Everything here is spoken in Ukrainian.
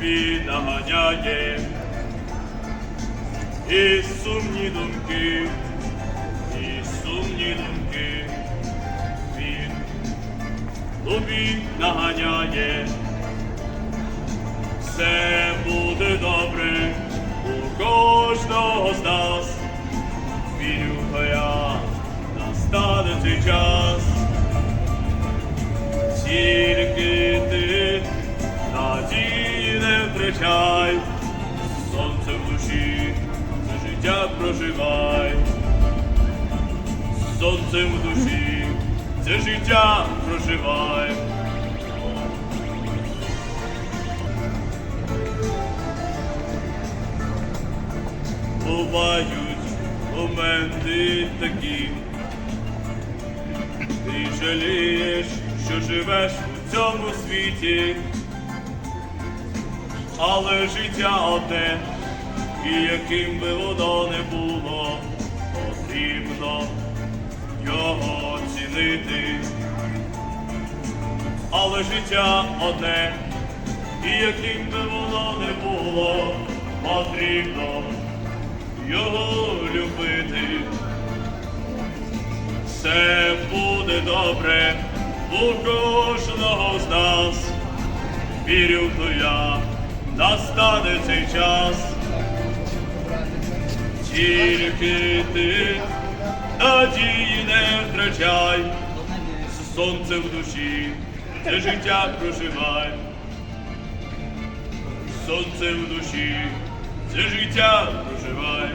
тобі наганяє, і сумні думки, і сумні думки, він тобі наганяє. Все буде добре у кожного з нас. Вірю, я настане цей час. Втрачай, сонце в душі, це життя проживай, сонце в душі, це життя проживай. Бувають моменти такі, ти жалієш, що живеш у цьому світі, але життя одне, і яким би воно не було, потрібно його цінити. Але життя одне, і яким би воно не було, потрібно його любити. Все буде добре у кожного з нас. Вірю, то я настане цей час. Тільки ти надії не втрачай, сонце в душі, це життя проживай. Сонце в душі, це життя проживай.